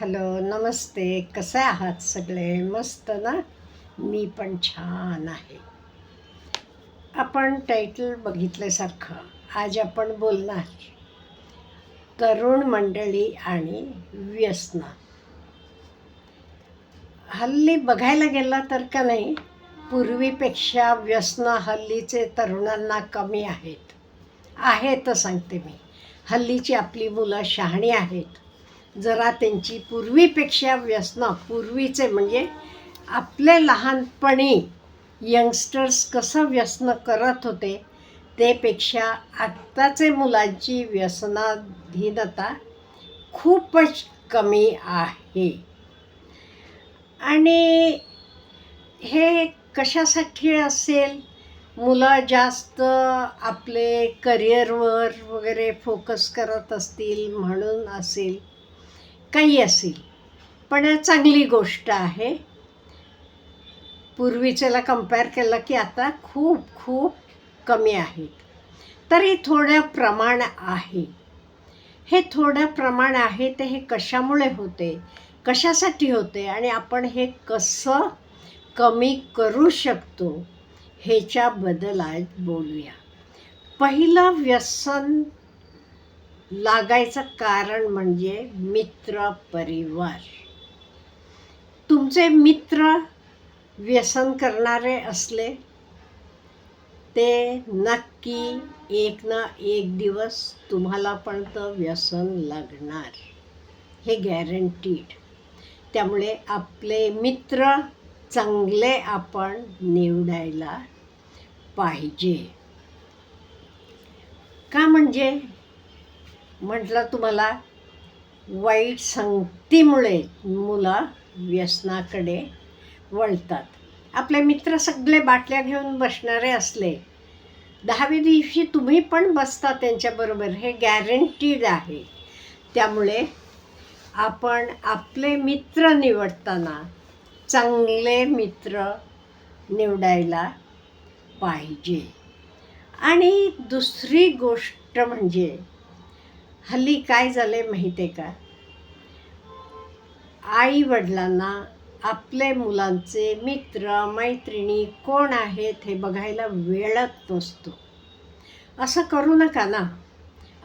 Hello नमस्ते. कसे आहात सगळे? मस्त ना? मी पण छान आहे. आपण टायटल बघितल्यासारखं आज आपण बोलणार तरुण मंडळी आणि व्यसना. हल्ली बघायला गेला तर का नाही पूर्वीपेक्षा व्यसनं हल्लीचे तरुणांना कमी आहेत. आहेत सांगते मी. हल्लीची आपली मुलं शहाणी आहेत. जरा त्यांची पूर्वीपेक्षा व्यसनं पूर्वीचे म्हणजे आपले लहानपणी यंगस्टर्स कसं व्यसनं करत होते तेपेक्षा आत्ताचे मुलांची व्यसनाधीनता खूपच कमी आहे. आणि हे कशासाठी असेल? मुलं जास्त आपले करिअरवर वगैरे फोकस करत असतील म्हणून असेल. काही असेल. पण चांगली गोष्ट आहे. पूर्वीच्याला कंपेअर केलं की आता खूप खूप कमी आहेत तरी थोडं प्रमाण आहे. हे थोडं प्रमाण आहे ते हे कशामुळे होते? कशासाठी होते? आणि आपण हे कसं कमी करू शकतो? ह्याच्याबद्दल आज बोलूया. पहिलं व्यसन लागायचं कारण म्हणजे मित्र परिवार. तुमचे मित्र व्यसन करणारे असले ते नक्की एक ना एक दिवस तुम्हाला पण तर व्यसन लागणार. हे गॅरंटीड त्यामुळे आपले मित्र चांगले आपण निवडायला पाहिजे. का म्हणजे? म्हटलं तुम्हाला वाईट संगतीमुळे मुलं व्यसनाकडे वळतात. आपले मित्र सगळे बाटल्या घेऊन बसणारे असले दहावी दिवशी तुम्ही पण बसता त्यांच्याबरोबर हे गॅरंटीड आहे. त्यामुळे आपण आपले मित्र निवडताना चांगले मित्र निवडायला पाहिजे. आणि दुसरी गोष्ट म्हणजे हल्ली काय झालं आहे माहिती आहे का? आई वडिलांना आपले मुलांचे मित्र मैत्रिणी कोण आहेत हे बघायला वेळच नसतो. असं करू नका ना.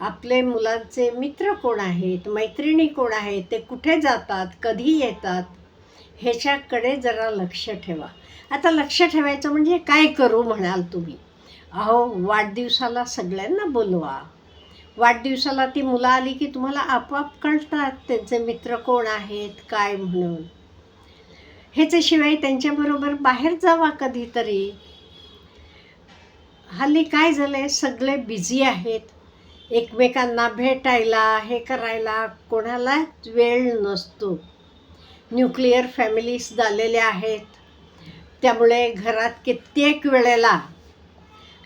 आपले मुलांचे मित्र कोण आहेत मैत्रिणी कोण आहेत ते कुठे जातात कधी येतात ह्याच्याकडे जरा लक्ष ठेवा. आता लक्ष ठेवायचं म्हणजे काय करू म्हणाल तुम्ही? अहो वाढदिवसाला सगळ्यांना बोलवा. वाढदिवसाला ती मुलं आली की तुम्हाला आपोआप कळतात त्यांचे मित्र कोण आहेत काय म्हणून. ह्याच्याशिवाय त्यांच्याबरोबर बाहेर जावा कधीतरी. हल्ली काय झालं आहे सगळे बिझी आहेत. एकमेकांना भेटायला हे करायला कोणाला वेळ नसतो. न्यूक्लिअर फॅमिलीज झालेल्या आहेत. त्यामुळे घरात कित्येक वेळेला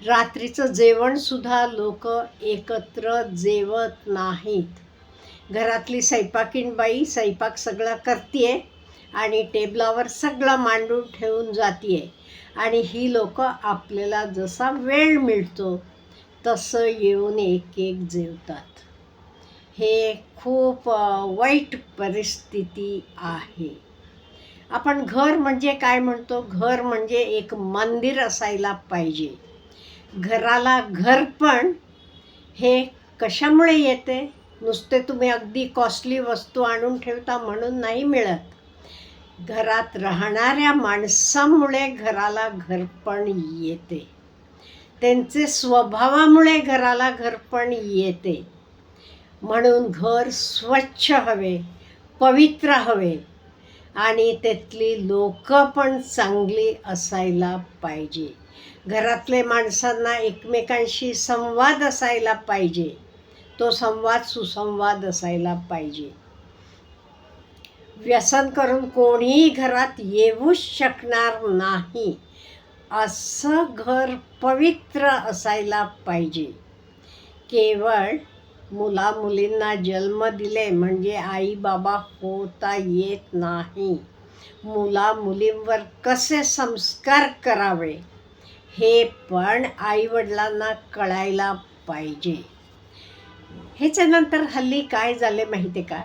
रात्रीचं जेवणसुद्धा लोक एकत्र जेवत नाहीत. घरातली स्वयंपाकीण बाई स्वयंपाक सगळा करते आणि टेबलावर सगळं मांडून ठेवून जाते आणि ही लोक आपल्याला जसा वेळ मिळतो तसं येऊन एक एक जेवतात. हे खूप वाईट परिस्थिती आहे. आपण घर म्हणजे काय म्हणतो? घर म्हणजे एक मंदिर असायला पाहिजे. घराला घर पण हे कशामुळे येते? नुसते तुम्ही अगदी कॉस्टली वस्तू आणून ठेवता म्हणून नाही मिळत. घरात राहणाऱ्या माणसामुळे घराला घरपण येते. त्यांचे स्वभावामुळे घराला घरपण येते. म्हणून घर स्वच्छ हवे पवित्र हवे. आणि त्यातली लोकं पण चांगली असायला पाहिजे. घरातले माणसांना एकमेकांशी संवाद असायला पाहिजे. तो संवाद सुसंवाद असायला पाहिजे. व्यसन करून कोणीही घरात येऊच शकणार नाही. असं घर पवित्र असायला पाहिजे. केवळ मुला मुलींना जन्म दिले म्हणजे आई बाबा होता येत नाही. मुला मुलींवर कसे संस्कार करावे? हे पण आईवडिलांना कळायला पाहिजे. ह्याच्यानंतर हल्ली काय झाले माहिती आहे का?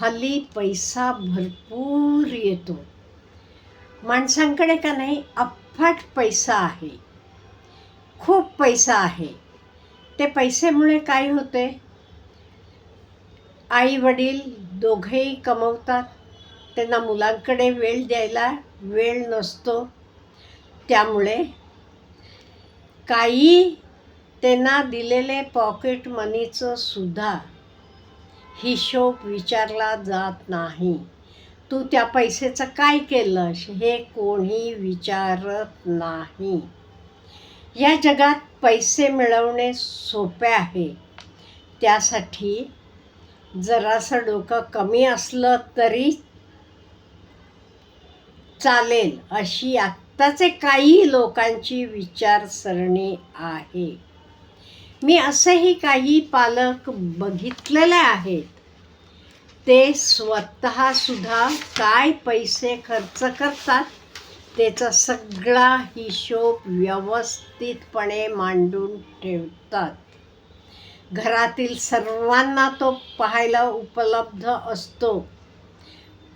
हल्ली पैसा भरपूर येतो. माणसांकडे का नाही? अफाट पैसा आहे. खूप पैसा आहे. ते पैसेमुळे काय होते? आई वडील दोघेही कमवतात. त्यांना मुलांकडे वेळ द्यायला वेळ नसतो. त्यामुळे काही त्यांना दिलेले पॉकेट मनीचं सुद्धा हिशोब विचारला जात नाही. तू त्या पैशाचं काय केलंस हे कोणी विचारत नाही. या जगात पैसे मिळवणे सोपे आहे. त्यासाठी जरासं डोकं कमी असलं तरी चालेल अशी आत्ताचे काही लोकांची विचारसरणी आहे. मी असेही काही पालक बघितलेले आहेत. ते स्वतःसुद्धा काय पैसे खर्च करतात? त्याचा सगळा हिशोब व्यवस्थितपणे मांडून ठेवतात. घरातील सर्वांना तो पाहायला उपलब्ध असतो.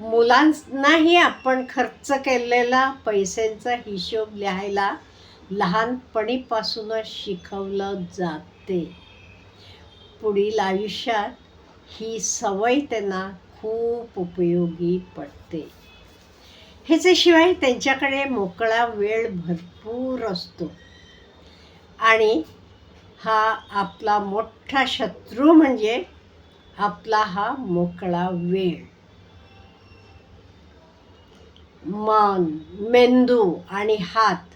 मुलांनाही आपण खर्च केलेला पैशांचा हिशोब लिहायला लहानपणीपासूनच शिकवलं जाते. पुढील आयुष्यात ही सवय त्यांना खूप उपयोगी पडते. ह्याच्याशिवाय त्यांच्याकडे मोकळा वेळ भरपूर असतो. आणि हा आपला मोठा शत्रू म्हणजे आपला हा मोकळा वेळ. मन मेंदू आणि हात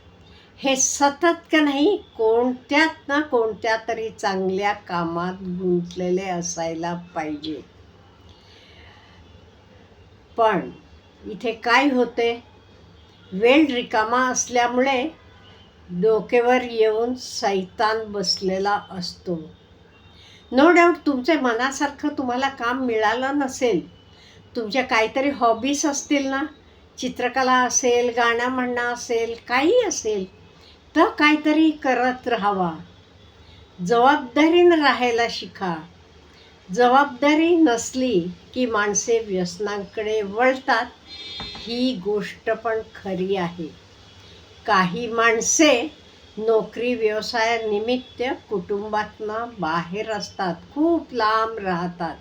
हे सतत का नाही कोणत्यात ना कोणत्या तरी चांगल्या कामात गुंतलेले असायला पाहिजे. पण इथे काय होते? वेळ रिकामा असल्यामुळे डोकेवर येऊन सैतान बसलेला असतो. नो डाऊट तुमच्या मनासारखं तुम्हाला काम मिळालं नसेल. तुमच्या काहीतरी हॉबीज असतील ना? चित्रकला असेल गाणं म्हणणं असेल काही असेल तर काहीतरी करत राहावा. जबाबदारीनं राहायला शिका. जबाबदारी नसली की माणसे व्यसनांकडे वळतात. ही गोष्ट पण खरी आहे. काही माणसे नोकरी व्यवसायानिमित्त कुटुंबातनं बाहेर असतात खूप लांब राहतात.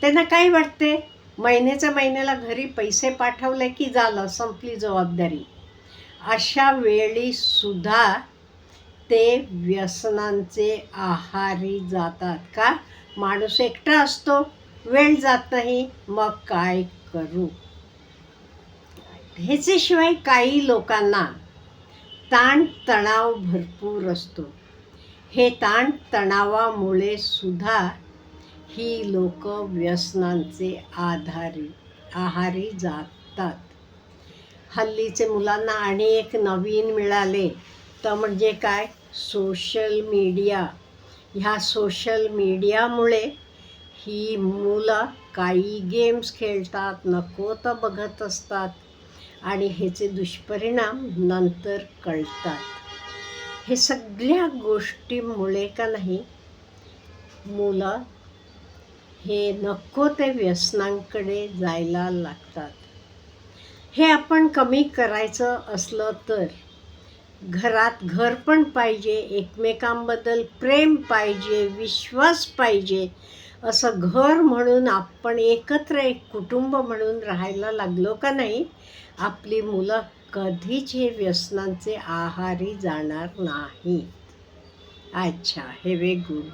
त्यांना काय वाटते? महिन्याच्या महिन्याला घरी पैसे पाठवले की झालं संपली जबाबदारी? अशा वेळीसुद्धा ते व्यसनांचे आहारी जातात का? माणूस एकटा असतो वेळ जात नाही मग काय करू? ह्याच्याशिवाय काही लोकांना ताणतणाव भरपूर असतो. हे ताण तणावामुळे सुद्धा ही लोक व्यसनांचे आधारी आहारी जातात. हल्लीचे मुलांना आणि एक नवीन मिळाले तर म्हणजे काय? Social media. ह्या सोशल मीडियामुळे ही मुलं काही गेम्स खेळतात नको तर बघत असतात. आणि ह्याचे दुष्परिणाम नंतर कळतात. हे सगळ्या गोष्टीमुळे का नाही मुलं हे नको ते व्यसनांकडे जायला लागतात. हे आपण कमी करायचं असलं तर घरात घर पण पाहिजे एकमेकांबद्दल प्रेम पाहिजे विश्वास पाहिजे असं घर म्हणून आपण एकत्र एक कुटुंब म्हणून राहायला लागलो का नाही आपली मुलं कधीच हे व्यसनांचे आहारी जाणार नाही अच्छा हे वे गुड